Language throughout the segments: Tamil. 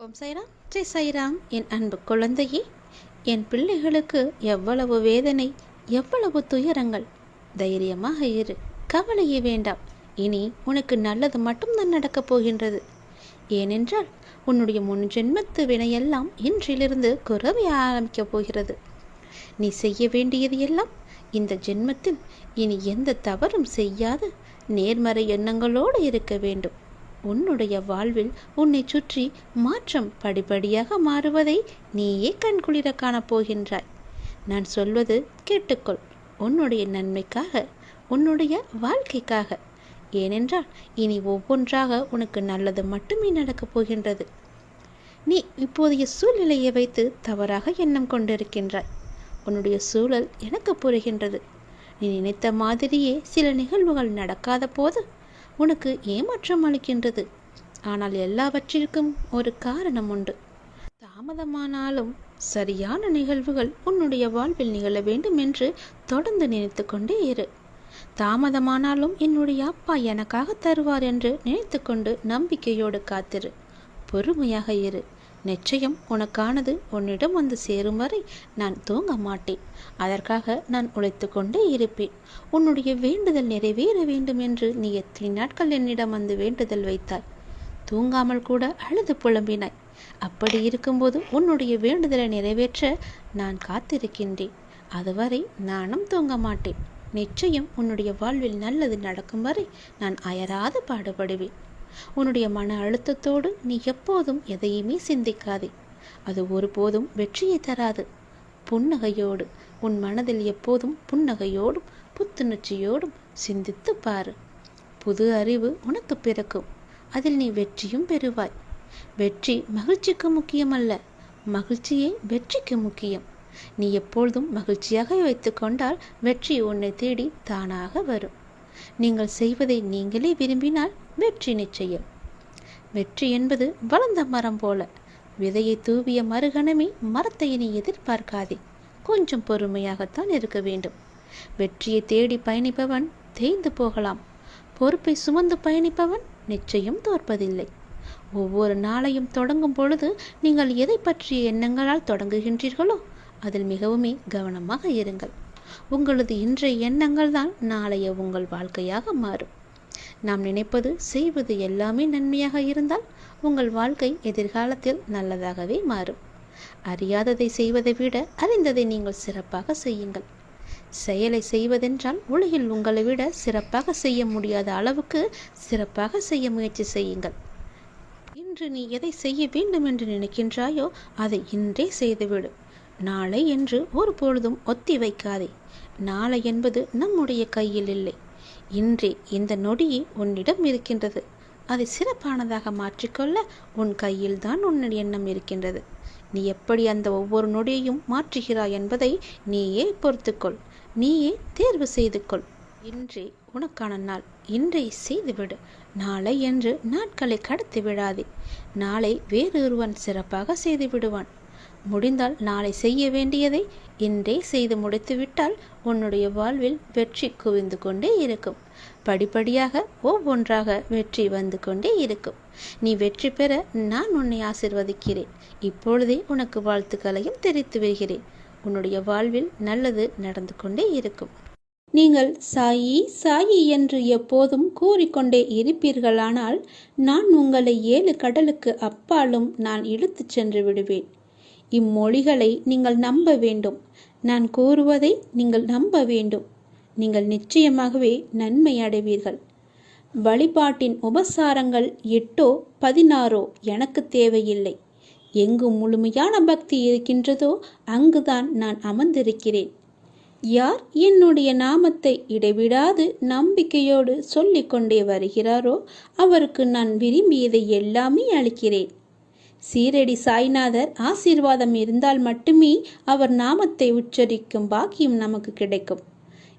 ஓம் சைராம். ஜெய் சைராம். என் அன்பு குழந்தையே என் பிள்ளைகளுக்கு எவ்வளவு வேதனை எவ்வளவு துயரங்கள். தைரியமாக இரு. கவலையே வேண்டாம். இனி உனக்கு நல்லது மட்டும்தான் நடக்கப் போகின்றது. ஏனென்றால் உன்னுடைய முன் ஜென்மத்து வினையெல்லாம் இன்றிலிருந்து குறவே ஆரம்பிக்கப் போகிறது. நீ செய்ய வேண்டியது எல்லாம் இந்த ஜென்மத்தில் இனி எந்த தவறும் செய்யாது நேர்மறை எண்ணங்களோடு இருக்க வேண்டும். உன்னுடைய வாழ்வில் உன்னை சுற்றி மாற்றம் படிப்படியாக மாறுவதை நீயே கண்குளிர காணப் போகின்றாய் நான் சொல்வது கேட்டுக்கொள். உன்னுடைய நன்மைக்காக உன்னுடைய வாழ்க்கைக்காக. ஏனென்றால் இனி ஒவ்வொன்றாக உனக்கு நல்லது மட்டுமே நடக்கப் போகின்றது. நீ இப்போதைய சூழ்நிலையை வைத்து தவறாக எண்ணம் கொண்டிருக்கின்றாய். உன்னுடைய சூழல் எனக்கு புரிகின்றது. நீ நினைத்த மாதிரியே சில நிகழ்வுகள் நடக்காத போது உனக்கு ஏமாற்றம் அளிக்கின்றது. ஆனால் எல்லாவற்றிற்கும் ஒரு காரணம் உண்டு. தாமதமானாலும் சரியான நிகழ்வுகள் உன்னுடைய வாழ்வில் நிகழ வேண்டும் என்று தொடர்ந்து நினைத்து கொண்டே இரு. தாமதமானாலும் என்னுடைய அப்பா எனக்காக தருவார் என்று நினைத்து கொண்டு நம்பிக்கையோடு காத்திரு. பொறுமையாக இரு. நிச்சயம் உனக்கானது உன்னிடம் வந்து சேரும் வரை நான் தூங்க மாட்டேன். அதற்காக நான் உழைத்து கொண்டே இருப்பேன். உன்னுடைய வேண்டுதல் நிறைவேற வேண்டும் என்று நீ எத்தனை நாட்கள் என்னிடம் வந்து வேண்டுதல் வைத்தாய்? தூங்காமல் கூட அழுது புலம்பினாய். அப்படி இருக்கும்போது உன்னுடைய வேண்டுதலை நிறைவேற்ற நான் காத்திருக்கின்றேன். அதுவரை நானும் தூங்க மாட்டேன். நிச்சயம் உன்னுடைய வாழ்வில் நல்லது நடக்கும் வரை நான் அயராது பாடுபடுவேன். உன்னுடைய மன அழுத்தத்தோடு நீ எப்போதும் எதையுமே சிந்திக்காதே. அது ஒருபோதும் வெற்றியை தராது. புன்னகையோடு உன் மனதில் எப்போதும் புன்னகையோடும் புத்துணர்ச்சியோடும் சிந்தித்து பாரு. புது அறிவு உனக்கு பிறக்கும். அதில் நீ வெற்றியும் பெறுவாய். வெற்றி மகிழ்ச்சிக்கு முக்கியமல்ல மகிழ்ச்சியே வெற்றிக்கு முக்கியம். நீ எப்பொழுதும் மகிழ்ச்சியாக வைத்துக்கொண்டால் வெற்றி உன்னை தேடி தானாக வரும். நீங்கள் செய்வதை நீங்களே விரும்பினால் வெற்றி நிச்சயம். வெற்றி என்பது வளர்ந்த மரம் போல. விதையை தூவிய மறுகணமே மரத்தை இனி எதிர்பார்க்காதே. கொஞ்சம் பொறுமையாகத்தான் இருக்க வேண்டும். வெற்றியை தேடி பயணிப்பவன் தேய்ந்து போகலாம். பொறுப்பை சுமந்து பயணிப்பவன் நிச்சயம் தோற்பதில்லை. ஒவ்வொரு நாளையும் தொடங்கும் பொழுது நீங்கள் எதை பற்றிய எண்ணங்களால் தொடங்குகின்றீர்களோ அதில் மிகவுமே கவனமாக இருங்கள். உங்களது இன்றைய எண்ணங்கள் தான் நாளைய உங்கள் வாழ்க்கையாக மாறும். நாம் நினைப்பது செய்வது எல்லாமே நன்மையாக இருந்தால் உங்கள் வாழ்க்கை எதிர்காலத்தில் நல்லதாகவே மாறும். அறியாததை செய்வதை விட அறிந்ததை நீங்கள் சிறப்பாக செய்யுங்கள். செயலை செய்வதென்றால் உலகில் உங்களை விட சிறப்பாக செய்ய முடியாத அளவுக்கு சிறப்பாக செய்ய முயற்சி செய்யுங்கள். இன்று நீ எதை செய்ய வேண்டும் என்று நினைக்கின்றாயோ அதை இன்றே செய்துவிடு. நாளை என்று ஒரு பொழுதும் ஒத்தி வைக்காதே. நாளை என்பது நம்முடைய கையில் இல்லை. இன்றே இந்த நொடியே உன்னிடம் இருக்கின்றது. அதை சிறப்பானதாக மாற்றிக்கொள்ள உன் கையில்தான் உன் எண்ணம் இருக்கின்றது. நீ எப்படி அந்த ஒவ்வொரு நொடியையும் மாற்றுகிறாய் என்பதை நீயே பொறுத்துக்கொள். நீயே தேர்வு செய்து கொள் இன்றே உனக்கான நாள். இன்றை செய்துவிடு. நாளை என்று நாட்களை கடத்தி விடாதே. நாளை வேறொருவன் சிறப்பாக செய்து விடுவான் முடிந்தால் நாளை செய்ய வேண்டியதை இன்றே செய்து முடித்துவிட்டால் உன்னுடைய வாழ்வில் வெற்றி குவிந்து கொண்டே இருக்கும். படிப்படியாக ஒவ்வொன்றாக வெற்றி வந்து கொண்டே இருக்கும். நீ வெற்றி பெற நான் உன்னை ஆசிர்வதிக்கிறேன். இப்பொழுதே உனக்கு வாழ்த்துக்களையும் தெரிவித்து வருகிறேன் உன்னுடைய வாழ்வில் நல்லது நடந்து கொண்டே இருக்கும். நீங்கள் சாயி சாயி என்று எப்போதும் கூறிக்கொண்டே இருப்பீர்களானால் நான் உங்களை ஏழு கடலுக்கு அப்பாலும் நான் இழுத்துச் சென்று விடுவேன். இம்மொழிகளை நீங்கள் நம்ப வேண்டும். நான் கூறுவதை நீங்கள் நம்ப வேண்டும். நீங்கள் நிச்சயமாகவே நன்மை அடைவீர்கள். வழிபாட்டின் உபசாரங்கள் எட்டோ பதினாறோ எனக்கு தேவையில்லை. எங்கு முழுமையான பக்தி இருக்கின்றதோ அங்குதான் நான் அமர்ந்திருக்கிறேன். யார் என்னுடைய நாமத்தை இடைவிடாது நம்பிக்கையோடு சொல்லிக்கொண்டே வருகிறாரோ அவருக்கு நான் விரும்பியதை எல்லாமே அளிக்கிறேன். சீரடி சாய்நாதர் ஆசீர்வாதம் இருந்தால் மட்டுமே அவர் நாமத்தை உச்சரிக்கும் பாக்கியம் நமக்கு கிடைக்கும்.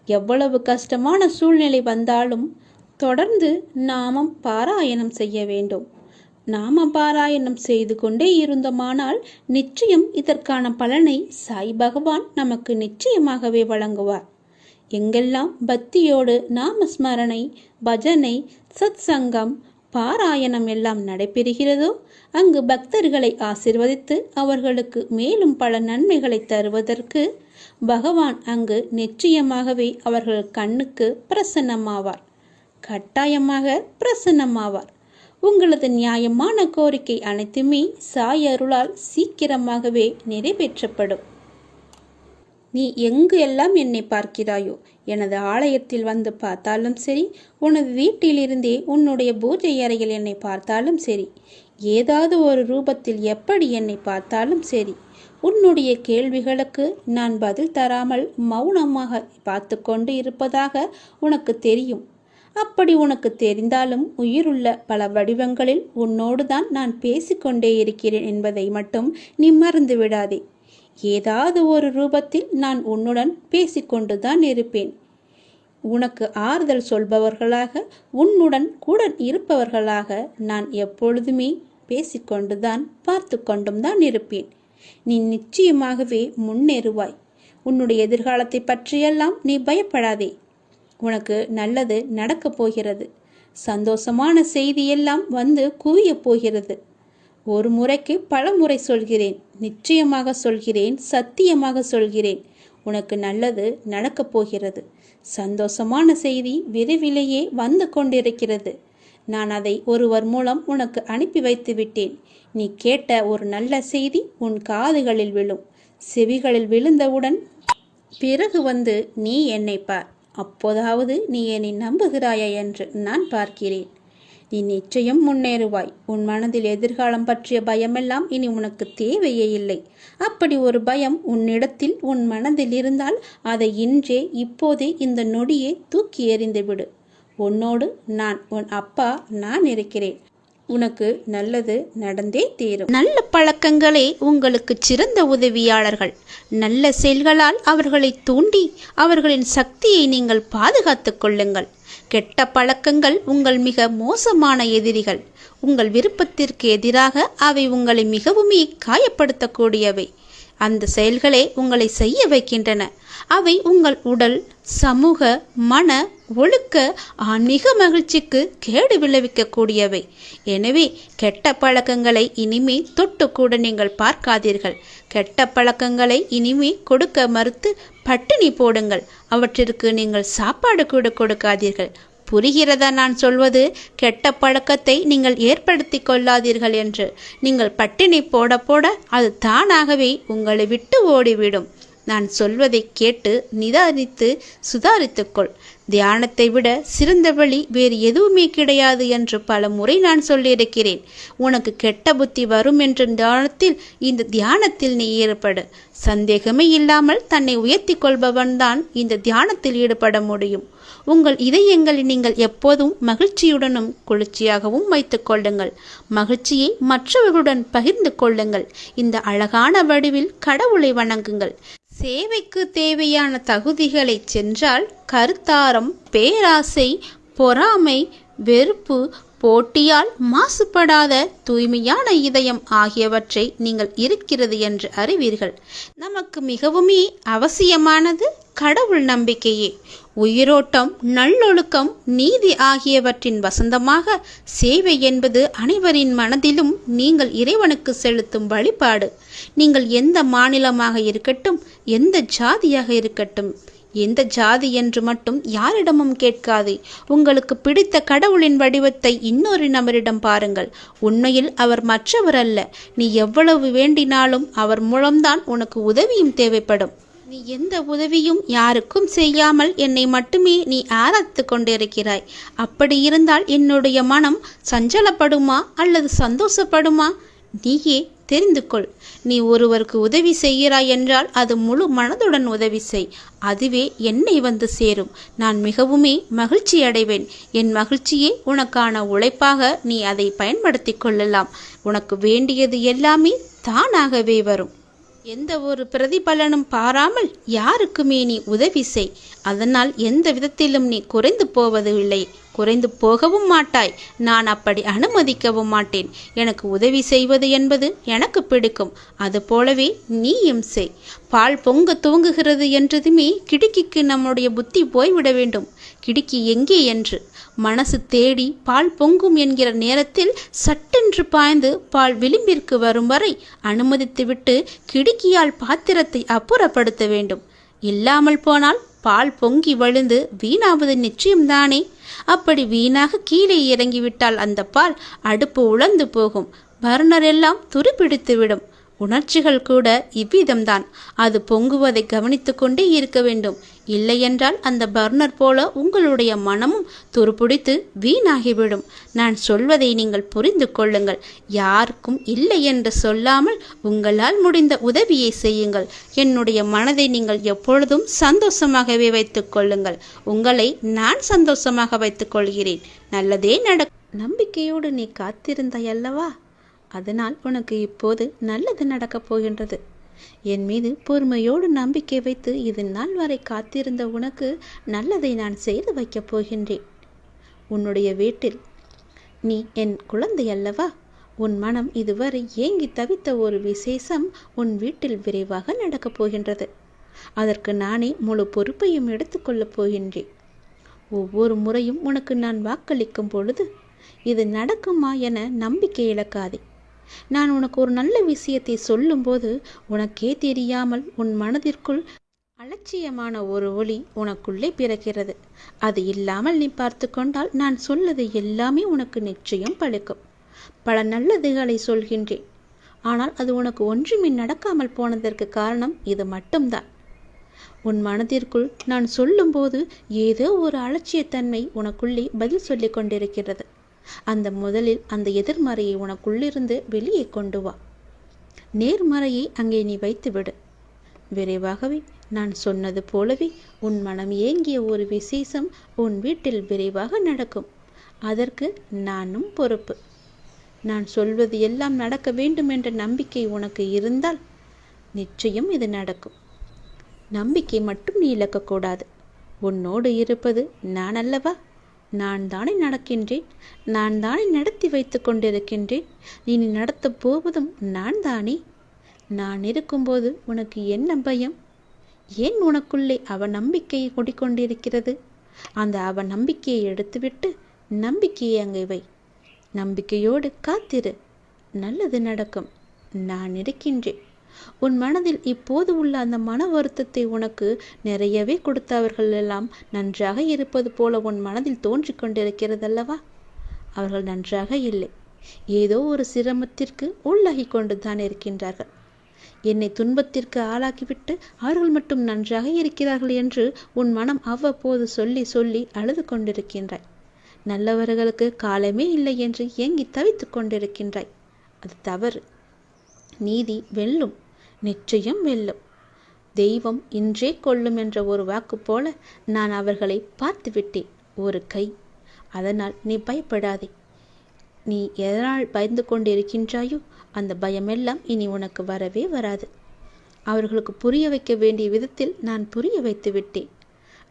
எவ்வளவு கஷ்டமான சூழ்நிலை வந்தாலும் தொடர்ந்து நாமம் பாராயணம் செய்ய வேண்டும். நாம பாராயணம் செய்து கொண்டே இருந்தோமானால் நிச்சயம் இதற்கான பலனை சாய் பகவான் நமக்கு நிச்சயமாகவே வழங்குவார். எங்கெல்லாம் பக்தியோடு நாமஸ்மரணை பஜனை சத் சங்கம் பாராயணம் எல்லாம் நடைபெறுகிறதோ அங்கு பக்தர்களை ஆசிர்வதித்து அவர்களுக்கு மேலும் பல நன்மைகளை தருவதற்கு பகவான் அங்கு நிச்சயமாகவே அவர்கள் கண்ணுக்கு பிரசன்னமாவார். கட்டாயமாக பிரசன்னமாவார். உங்களது நியாயமான கோரிக்கை அனைத்துமே சாய் அருளால் சீக்கிரமாகவே நிறைவேற்றப்படும். நீ எங்கு எல்லாம் என்னை பார்க்கிறாயோ? எனது ஆலயத்தில் வந்து பார்த்தாலும் சரி உனது வீட்டிலிருந்தே உன்னுடைய பூஜை அறையில் என்னை பார்த்தாலும் சரி ஏதாவது ஒரு ரூபத்தில் எப்படி என்னை பார்த்தாலும் சரி உன்னுடைய கேள்விகளுக்கு நான் பதில் தராமல் மௌனமாக பார்த்து கொண்டு இருப்பதாக உனக்கு தெரியும். அப்படி உனக்கு தெரிந்தாலும் உயிருள்ள பல வடிவங்களில் உன்னோடு தான் நான் பேசிக்கொண்டே இருக்கிறேன் என்பதை மட்டும் நீ மறந்து விடாதே ஏதாவது ஒரு ரூபத்தில் நான் உன்னுடன் பேசிக்கொண்டுதான் இருப்பேன். உனக்கு ஆறுதல் சொல்பவர்களாக உன்னுடன் கூட இருப்பவர்களாக நான் எப்பொழுதுமே பேசிக்கொண்டுதான் பார்த்து கொண்டும் தான் இருப்பேன். நீ நிச்சயமாகவே முன்னேறுவாய். உன்னுடைய எதிர்காலத்தை பற்றியெல்லாம் நீ பயப்படாதே. உனக்கு நல்லது நடக்கப் போகிறது. சந்தோஷமான செய்தியெல்லாம் வந்து குவியப் போகிறது. ஒரு முறைக்கு பல முறை சொல்கிறேன். நிச்சயமாக சொல்கிறேன். சத்தியமாக சொல்கிறேன். உனக்கு நல்லது நடக்கப் போகிறது. சந்தோஷமான செய்தி விரைவிலேயே வந்து கொண்டிருக்கிறது. நான் அதை ஒருவர் மூலம் உனக்கு அனுப்பி வைத்து விட்டேன். நீ கேட்ட ஒரு நல்ல செய்தி உன் காதுகளில் விழும். செவிகளில் விழுந்தவுடன் பிறகு வந்து நீ என்னை பார். அப்போதாவது நீ என்னை நம்புகிறாயா என்று நான் பார்க்கிறேன். நீ நிச்சயம் முன்னேறுவாய். உன் மனதில் எதிர்காலம் பற்றிய பயமெல்லாம் இனி உனக்கு தேவையே இல்லை. அப்படி ஒரு பயம் உன்னிடத்தில் உன் மனதில் இருந்தால் அதை இன்றே இப்போதே இந்த நொடியே தூக்கி எறிந்துவிடு உன்னோடு நான் உன் அப்பா நான் இருக்கிறேன். உனக்கு நல்லது நடந்தே தீரும். நல்ல பழக்கங்களே உங்களுக்கு சிறந்த உதவியாளர்கள். நல்ல செயல்களால் அவர்களை தூண்டி அவர்களின் சக்தியை நீங்கள் பாதுகாத்துக் கொள்ளுங்கள். கெட்ட பழக்கங்கள் உங்கள் மிக மோசமான எதிரிகள். உங்கள் விருப்பத்திற்கு எதிராக அவை உங்களை மிகவுமே காயப்படுத்தக்கூடியவை. அந்த செயல்களே உங்களை செய்ய வைக்கின்றன. அவை உங்கள் உடல் சமூக மன ஒழுக்க ஆன்மீக மகிழ்ச்சிக்கு கேடு விளைவிக்கக்கூடியவை. எனவே கெட்ட பழக்கங்களை இனிமே தொட்டு கூட நீங்கள் பார்க்காதீர்கள். கெட்ட பழக்கங்களை இனிமே கொடுக்க மறுத்து பட்டினி போடுங்கள். அவற்றிற்கு நீங்கள் சாப்பாடு கூட கொடுக்காதீர்கள். புரிகிறதா நான் சொல்வது? கெட்ட பழக்கத்தை நீங்கள் ஏற்படுத்தி கொள்ளாதீர்கள் என்று. நீங்கள் பட்டினி போட போட அது தானாகவே உங்களை விட்டு ஓடிவிடும். நான் சொல்வதை கேட்டு நிதானித்து சுதாரித்துக்கொள் தியானத்தை விட சிறந்த வழி வேறு எதுவுமே கிடையாது என்று பல முறை நான் சொல்லியிருக்கிறேன். உனக்கு கெட்ட புத்தி வரும் என்ற தியானத்தில் இந்த தியானத்தில் நீ ஈடுபடு. சந்தேகமே இல்லாமல் தன்னை உயர்த்தி கொள்பவன்தான் இந்த தியானத்தில் ஈடுபட முடியும். உங்கள் இதயங்களை நீங்கள் எப்போதும் மகிழ்ச்சியுடனும் குளிர்ச்சியாகவும் வைத்துக் கொள்ளுங்கள். மகிழ்ச்சியை மற்றவர்களுடன் பகிர்ந்து கொள்ளுங்கள். இந்த அழகான வடிவில் கடவுளை வணங்குங்கள். சேவைக்கு தேவையான தகுதிகளை சென்றால் கருத்தாரம் பேராசை பொறாமை வெறுப்பு போட்டியால் மாசுபடாத தூய்மையான இதயம் ஆகியவற்றை நீங்கள் இருக்கிறது என்று அறிவீர்கள். நமக்கு மிகவுமே அவசியமானது கடவுள் நம்பிக்கையே. உயிரோட்டம் நல்லொழுக்கம் நீதி ஆகியவற்றின் வசந்தமாக சேவை என்பது அனைவரின் மனதிலும் நீங்கள் இறைவனுக்கு செலுத்தும் வழிபாடு. நீங்கள் எந்த மாநிலமாக இருக்கட்டும் எந்த ஜாதியாக இருக்கட்டும் எந்த ஜாதி என்று மட்டும் யாரிடமும் கேட்காதே. உங்களுக்கு பிடித்த கடவுளின் வடிவத்தை இன்னொரு நபரிடம் பாருங்கள். உண்மையில் அவர் மற்றவர் அல்ல. நீ எவ்வளவு வேண்டினாலும் அவர் மூலம்தான் உனக்கு உதவியும் தேவைப்படும். நீ எந்த உதவியும் யாருக்கும் செய்யாமல் என்னை மட்டுமே நீ ஆராய்த்து கொண்டிருக்கிறாய். அப்படி இருந்தால் என்னுடைய மனம் சஞ்சலப்படுமா அல்லது சந்தோஷப்படுமா? நீயே தெரிந்து கொள் நீ ஒருவருக்கு உதவி செய்கிறாய் என்றால் அது முழு மனதுடன் உதவி செய். அதுவே என்னை வந்து சேரும். நான் மிகவுமே மகிழ்ச்சி அடைவேன். என் மகிழ்ச்சியே உனக்கான உழைப்பாக நீ அதை பயன்படுத்தி கொள்ளலாம். உனக்கு வேண்டியது எல்லாமே தானாகவே வரும். எந்த ஒரு பிரதிபலனும் பாராமல் யாருக்குமே நீ உதவி செய். அதனால் எந்த விதத்திலும் நீ குறைந்து போவது இல்லை குறைந்து போகவும் மாட்டாய். நான் அப்படி அனுமதிக்கவும் மாட்டேன். எனக்கு உதவி செய்வது என்பது எனக்கு பிடிக்கும். அதுபோலவே நீயும் செய். பால் பொங்க துவங்குகிறது என்றதுமே கிடுக்கிக்கு நம்முடைய புத்தி போய்விட வேண்டும். கிடுக்கி எங்கே என்று? மனசு தேடி பால் பொங்கும் என்கிற நேரத்தில் சட்டென்று பாய்ந்து பால் விளிம்பிற்கு வரும் வரை அனுமதித்துவிட்டு கிடுக்கியால் பாத்திரத்தை அப்புறப்படுத்த வேண்டும். இல்லாமல் போனால் பால் பொங்கி வழிந்து வீணாவது நிச்சயம்தானே? அப்படி வீணாக கீழே இறங்கிவிட்டால் அந்த பால் அடுப்பு உழந்து போகும். பர்னர் எல்லாம் துருப்பிடித்துவிடும். உணர்ச்சிகள் கூட இவ்விதம்தான். அது பொங்குவதை கவனித்து கொண்டே இருக்க வேண்டும். இல்லையென்றால் அந்த பர்னர் போல உங்களுடைய மனமும் துருப்பிடித்து வீணாகிவிடும். நான் சொல்வதை நீங்கள் புரிந்து கொள்ளுங்கள். யாருக்கும் இல்லை என்று சொல்லாமல் உங்களால் முடிந்த உதவியை செய்யுங்கள். என்னுடைய மனதை நீங்கள் எப்பொழுதும் சந்தோஷமாகவே வைத்துக் கொள்ளுங்கள். உங்களை நான் சந்தோஷமாக வைத்துக் கொள்கிறேன். நல்லதே நட நம்பிக்கையோடு நீ காத்திருந்தாய் அல்லவா? அதனால் உனக்கு இப்போது நல்லது நடக்கப் போகின்றது. என் மீது பொறுமையோடு நம்பிக்கை வைத்து இது நாள் வரை காத்திருந்த உனக்கு நல்லதை நான் செய்து வைக்கப் போகின்றேன். உன்னுடைய வீட்டில் நீ என் குழந்தை அல்லவா? உன் மனம் இதுவரை ஏங்கி தவித்த ஒரு விசேஷம் உன் வீட்டில் விரைவாக நடக்கப் போகின்றது. அதற்கு நானே முழு பொறுப்பையும் எடுத்துக்கொள்ளப் போகின்றேன். ஒவ்வொரு முறையும் உனக்கு நான் வாக்களிக்கும் பொழுது இது நடக்குமா என நம்பிக்கை இழக்காதே. நான் உனக்கு ஒரு நல்ல விஷயத்தை சொல்லும்போது உனக்கே தெரியாமல் உன் மனதிற்குள் அலட்சியமான ஒரு ஒளி உனக்குள்ளே பிறக்கிறது. அது இல்லாமல் நீ பார்த்து கொண்டால் நான் சொல்லது எல்லாமே உனக்கு நிச்சயம் பழுக்கும். பல நல்லதுகளை சொல்கின்றேன். ஆனால் அது உனக்கு ஒன்றுமே நடக்காமல் போனதற்கு காரணம் இது மட்டும்தான். உன் மனதிற்குள் நான் சொல்லும்போது ஏதோ ஒரு அலட்சியத்தன்மை உனக்குள்ளே பதில் சொல்லிக் கொண்டிருக்கிறது. அந்த முதலில் அந்த எதிர்மறையை உனக்குள்ளிருந்து வெளியே கொண்டு வா. நேர்மறையை அங்கே நீ வைத்து விடு விரைவாகவே நான் சொன்னது போலவே உன் மனம் ஏங்கிய ஒரு விசேஷம் உன் வீட்டில் விரைவாக நடக்கும். அதற்கு நானும் பொறுப்பு. நான் சொல்வது எல்லாம் நடக்க வேண்டும் என்ற நம்பிக்கை உனக்கு இருந்தால் நிச்சயம் இது நடக்கும். நம்பிக்கை மட்டும் நீ இழக்கக்கூடாது. உன்னோடு இருப்பது நான் அல்லவா? நான் தானே நடக்கின்றேன் நான் தானே நடத்தி வைத்து கொண்டிருக்கின்றேன் இனி நடத்தப் போவதும் நான் தானே? நான் இருக்கும்போது உனக்கு என்ன பயம்? ஏன் உனக்குள்ளே அவ நம்பிக்கையை கொடிக்கொண்டிருக்கிறது அந்த அவ நம்பிக்கையை எடுத்துவிட்டு நம்பிக்கையை அங்கே வை. நம்பிக்கையோடு காத்திரு. நல்லது நடக்கும். நான் இருக்கின்றேன். உன் மனதில் இப்போது உள்ள அந்த மன வருத்தத்தை உனக்கு நிறையவே கொடுத்தவர்கள் எல்லாம் நன்றாக இருப்பது போல உன் மனதில் தோன்றிக் கொண்டிருக்கிறதல்லவா? அவர்கள் நன்றாக இல்லை. ஏதோ ஒரு சிரமத்திற்கு உள்ளாகி கொண்டு தான் இருக்கின்றார்கள். என்னை துன்பத்திற்கு ஆளாக்கிவிட்டு அவர்கள் மட்டும் நன்றாக இருக்கிறார்கள் என்று உன் மனம் அவ்வப்போது சொல்லி சொல்லி அழுது கொண்டிருக்கின்றாய். நல்லவர்களுக்கு காலமே இல்லை என்று ஏங்கி தவித்துக் கொண்டிருக்கின்றாய். அது தவறு. நீதி வெல்லும் நிச்சயம் வெல்லும். தெய்வம் இன்றே கொள்ளும் என்ற ஒரு வாக்கு போல நான் அவர்களை பார்த்து விட்டேன் ஒரு கை. அதனால் நீ பயப்படாதே. நீ எதனால் பயந்து கொண்டிருக்கின்றாயோ அந்த பயமெல்லாம் இனி உனக்கு வரவே வராது. அவர்களுக்கு புரிய வைக்க வேண்டிய விதத்தில் நான் புரிய வைத்து விட்டேன்.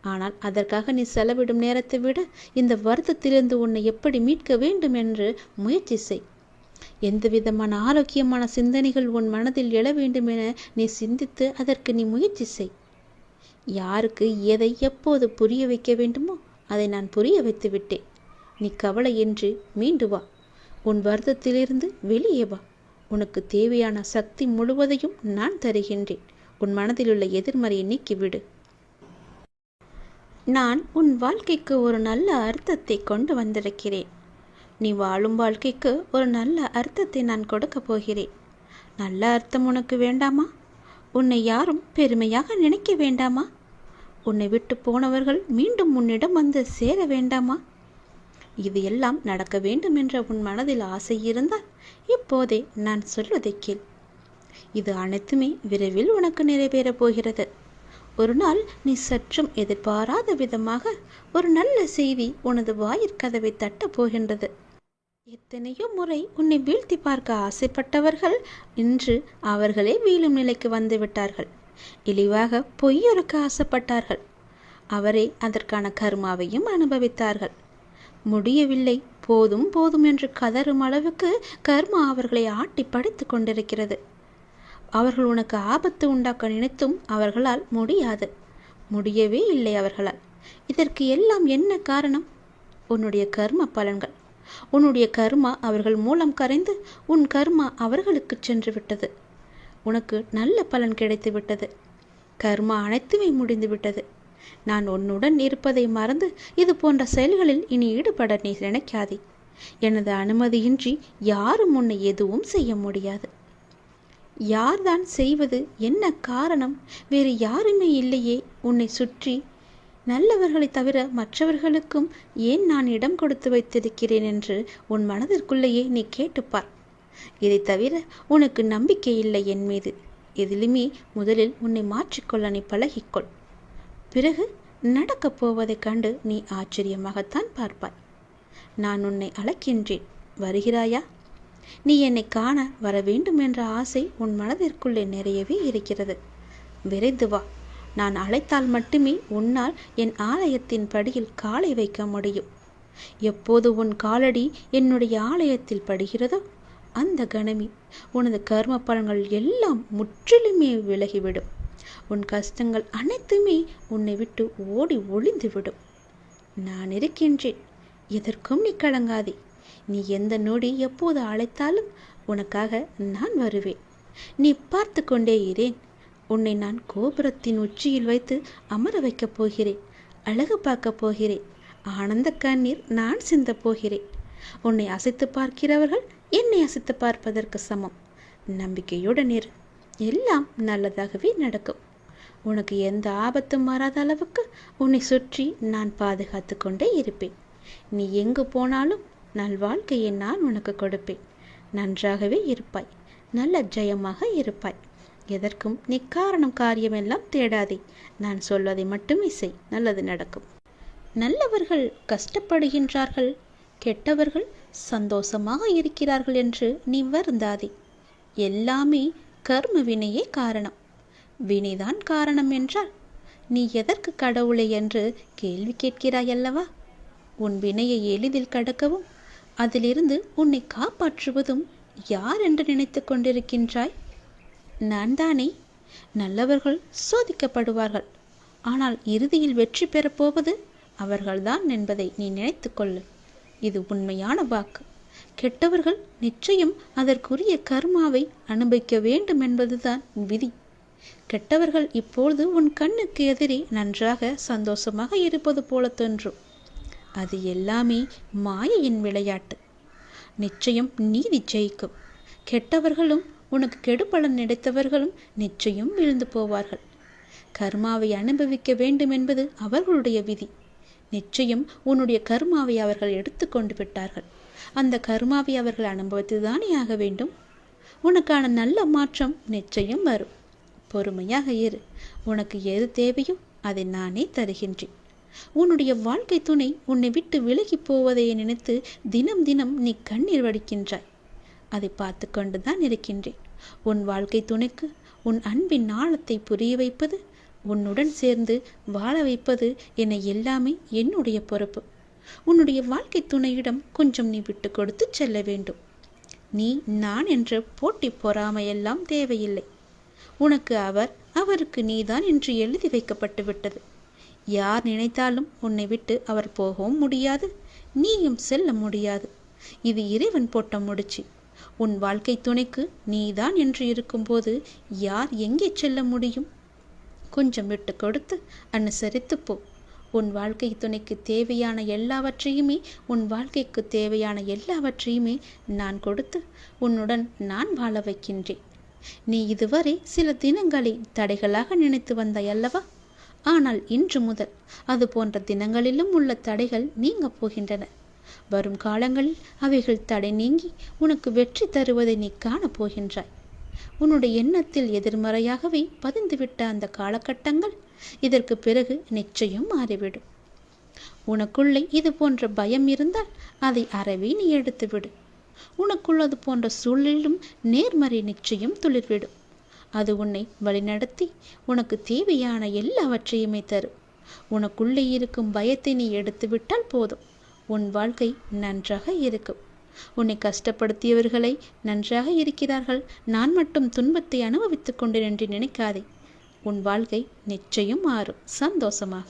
ஆனால் அதற்காக நீ செலவிடும் நேரத்தை விட இந்த வருத்தத்திலிருந்து உன்னை எப்படி மீட்க வேண்டும் என்று முயற்சி செய். எந்த விதமான ஆரோக்கியமான சிந்தனைகள் உன் மனதில் எழ வேண்டும் என நீ சிந்தித்து அதற்கு நீ முயற்சி செய். யாருக்கு எதை எப்போது புரிய வைக்க வேண்டுமோ அதை நான் புரிய வைத்து விட்டேன். நீ கவலை என்று மீண்டு வா. உன் வருத்தத்திலிருந்து வெளியே வா. உனக்கு தேவையான சக்தி முழுவதையும் நான் தருகின்றேன். உன் மனதில் உள்ள எதிர்மறையை நீக்கிவிடு. நான் உன் வாழ்க்கைக்கு ஒரு நல்ல அர்த்தத்தை கொண்டு வந்திருக்கிறேன். நீ வாழும் வாழ்க்கைக்கு ஒரு நல்ல அர்த்தத்தை நான் கொடுக்க போகிறேன். நல்ல அர்த்தம் உனக்கு வேண்டாமா? உன்னை யாரும் பெருமையாக நினைக்க வேண்டாமா? உன்னை விட்டு போனவர்கள் மீண்டும் உன்னிடம் வந்து சேர வேண்டாமா? இது எல்லாம் நடக்க வேண்டும் என்ற உன் மனதில் ஆசை இருந்தால் இப்போதே நான் சொல்வதை கேள். இது அனைத்துமே விரைவில் உனக்கு நிறைவேறப் போகிறது. ஒரு நாள் நீ சற்றும் எதிர்பாராத விதமாக ஒரு நல்ல செய்தி உனது வாயிற்கதவை தட்டப் போகின்றது. எத்தனையோ முறை உன்னை வீழ்த்தி பார்க்க ஆசைப்பட்டவர்கள் இன்று அவர்களே வீழும் நிலைக்கு வந்து விட்டார்கள் இழிவாக பொய்யொருக்க ஆசைப்பட்டார்கள். அவரே அதற்கான கர்மாவையும் அனுபவித்தார்கள். முடியவில்லை போதும் போதும் என்று கதறும் அளவுக்கு கர்மா அவர்களை ஆட்டி படித்து கொண்டிருக்கிறது. அவர்கள் உனக்கு ஆபத்து உண்டாக்க நினைத்தும் அவர்களால் முடியாது. முடியவே இல்லை அவர்களால். இதற்கு எல்லாம் என்ன காரணம்? உன்னுடைய கர்ம பலன்கள். உன்னுடைய கர்மா அவர்கள் மூலம் கரைந்து உன் கர்மா அவர்களுக்கு சென்று விட்டது உனக்கு நல்ல பலன் கிடைத்து விட்டது கர்மா அனைத்துமே முடிந்து விட்டது நான் உன்னுடன் இருப்பதை மறந்து இது போன்ற செயல்களில் இனி ஈடுபட நீ நினைக்காதே. எனது அனுமதியின்றி யாரும் உன்னை எதுவும் செய்ய முடியாது. யார்தான் செய்வது என்ன காரணம்? வேறு யாருமே இல்லையே. உன்னை சுற்றி நல்லவர்களைத் தவிர மற்றவர்களுக்கும் ஏன் நான் இடம் கொடுத்து வைத்திருக்கிறேன் என்று உன் மனதிற்குள்ளேயே நீ கேட்டுப்பார். இதை தவிர உனக்கு நம்பிக்கை இல்லை என் மீது. எதிலுமே முதலில் உன்னை மாற்றிக்கொள்ள நீ பழகிக்கொள். பிறகு நடக்கப் போவதைக் கண்டு நீ ஆச்சரியமாகத்தான் பார்ப்பாய். நான் உன்னை அழைக்கின்றேன். வருகிறாயா? நீ என்னை காண வர வேண்டும் என்ற ஆசை உன் மனதிற்குள்ளே நிறையவே இருக்கிறது. விரைந்து வா. நான் அழைத்தால் மட்டுமே உன்னால் என் ஆலயத்தின் படியில் காலை வைக்க முடியும். எப்போது உன் காலடி என்னுடைய ஆலயத்தில் படுகிறதோ அந்த கணமே உனது கர்ம பலன்கள் எல்லாம் முற்றிலுமே விலகிவிடும். உன் கஷ்டங்கள் அனைத்துமே உன்னை விட்டு ஓடி ஒளிந்துவிடும். நான் இருக்கின்றேன். எதற்கும் நீ கலங்காதே. நீ எந்த நொடி எப்போது அழைத்தாலும் உனக்காக நான் வருவேன். நீ பார்த்து கொண்டே இரேன் உன்னை நான் கோபுரத்தின் உச்சியில் வைத்து அமர வைக்கப் போகிறேன் அழகு பார்க்கப் போகிறேன் ஆனந்த கண்ணீர் நான் சிந்த போகிறேன். உன்னை அசைத்து பார்க்கிறவர்கள் என்னை அசைத்து பார்ப்பதற்கு சமம். நம்பிக்கையுடன் இரு எல்லாம் நல்லதாகவே நடக்கும். உனக்கு எந்த ஆபத்தும் வராத அளவுக்கு உன்னை சுற்றி நான் பாதுகாத்து கொண்டே இருப்பேன். நீ எங்கு போனாலும் நல்வாழ்க்கையை நான் உனக்கு கொடுப்பேன். நன்றாகவே இருப்பாய். நல்ல ஜெயமாக இருப்பாய். எதற்கும் நீ காரணம் காரியமெல்லாம் தேடாதே. நான் சொல்வதை மட்டுமே செய் நல்லது நடக்கும். நல்லவர்கள் கஷ்டப்படுகின்றார்கள் கெட்டவர்கள் சந்தோஷமாக இருக்கிறார்கள் என்று நீ வருந்தாதே. எல்லாமே கர்ம வினையே காரணம். வினைதான் காரணம் என்றால் நீ எதற்கு கடவுளை என்று கேள்வி கேட்கிறாய் அல்லவா உன் வினையை எளிதில் கடக்கவும் அதிலிருந்து உன்னை காப்பாற்றுவதும் யார் என்று நினைத்து கொண்டிருக்கின்றாய்? நான் தானே நல்லவர்கள் சோதிக்கப்படுவார்கள். ஆனால் இறுதியில் வெற்றி பெறப்போவது அவர்கள்தான் என்பதை நீ நினைத்து கொள்ளு. இது உண்மையான வாக்கு. கெட்டவர்கள் நிச்சயம் அதற்குரிய கர்மாவை அனுபவிக்க வேண்டும் என்பதுதான் விதி. கெட்டவர்கள் இப்பொழுது உன் கண்ணுக்கு எதிரே நன்றாக சந்தோஷமாக இருப்பது போல தோன்றும். அது எல்லாமே மாயையின் விளையாட்டு. நிச்சயம் நீதி ஜெயிக்கும். கெட்டவர்களும் உனக்கு கெடுபலன் நினைத்தவர்களும் நிச்சயம் விழுந்து போவார்கள். கர்மாவை அனுபவிக்க வேண்டும் என்பது அவர்களுடைய விதி. நிச்சயம் உன்னுடைய கர்மாவை அவர்கள் எடுத்துக்கொண்டு விட்டார்கள். அந்த கர்மாவை அவர்கள் அனுபவித்துதானே ஆக வேண்டும்? உனக்கான நல்ல மாற்றம் நிச்சயம் வரும். பொறுமையாக இரு. உனக்கு எது தேவையோ அதை நானே தருகின்றேன். உன்னுடைய வாழ்க்கை துணை உன்னை விட்டு விலகி போவதை நினைத்து தினம் தினம் நீ கண்ணீர் வடிக்கின்றாய். அதை பார்த்து கொண்டுதான் இருக்கின்றேன். உன் வாழ்க்கை துணைக்கு உன் அன்பின் ஆழத்தை புரிய வைப்பது உன்னுடன் சேர்ந்து வாழ வைப்பது என எல்லாமே என்னுடைய பொறுப்பு. உன்னுடைய வாழ்க்கை துணையிடம் கொஞ்சம் நீ விட்டு கொடுத்து செல்ல வேண்டும். நீ நான் என்ற போட்டி பொறாமையெல்லாம் தேவையில்லை. உனக்கு அவர் அவருக்கு நீதான் என்று எழுதி வைக்கப்பட்டு விட்டது. யார் நினைத்தாலும் உன்னை விட்டு அவர் போகவும் முடியாது நீயும் செல்ல முடியாது. இது இறைவன் போட்ட முடிச்சு. உன் வாழ்க்கை துணைக்கு நீதான் என்று இருக்கும்போது யார் எங்கே செல்ல முடியும்? கொஞ்சம் விட்டு கொடுத்து அனுசரித்து போ. உன் வாழ்க்கை துணைக்கு தேவையான எல்லாவற்றையுமே உன் வாழ்க்கைக்கு தேவையான எல்லாவற்றையுமே நான் கொடுத்து உன்னுடன் நான் வாழ வைக்கின்றேன். நீ இதுவரை சில தினங்களை தடைகளாக நினைத்து வந்தாய் அல்லவா? ஆனால் இன்று முதல் அது போன்ற தினங்களிலும் உள்ள தடைகள் நீங்க போகின்றன. வரும் காலங்களில் அவைகள் தடை நீங்கி உனக்கு வெற்றி தருவதை நீ காணப் போகின்றாய். உன்னுடைய எண்ணத்தில் எதிர்மறையாகவே பதிந்துவிட்ட அந்த காலகட்டங்கள் இதற்கு பிறகு நிச்சயம் மாறிவிடும். உனக்குள்ளே இது போன்ற பயம் இருந்தால் அதை அறவே நீ எடுத்துவிடு. உனக்குள்ளது போன்ற சூழலிலும் நேர்மறை நிச்சயம் துளிர்விடும். அது உன்னை வழிநடத்தி உனக்கு தேவையான எல்லாவற்றையுமே தரும். உனக்குள்ளே இருக்கும் பயத்தை நீ எடுத்துவிட்டால் போதும். உன் வாழ்க்கை நன்றாக இருக்கும் உன்னை கஷ்டப்படுத்தியவர்களை நன்றாக இருக்கிறார்கள். நான் மட்டும் துன்பத்தை அனுபவித்துக் கொண்டேன் என்று நினைக்காதே. உன் வாழ்க்கை நிச்சயம் மாறும். சந்தோஷமாக.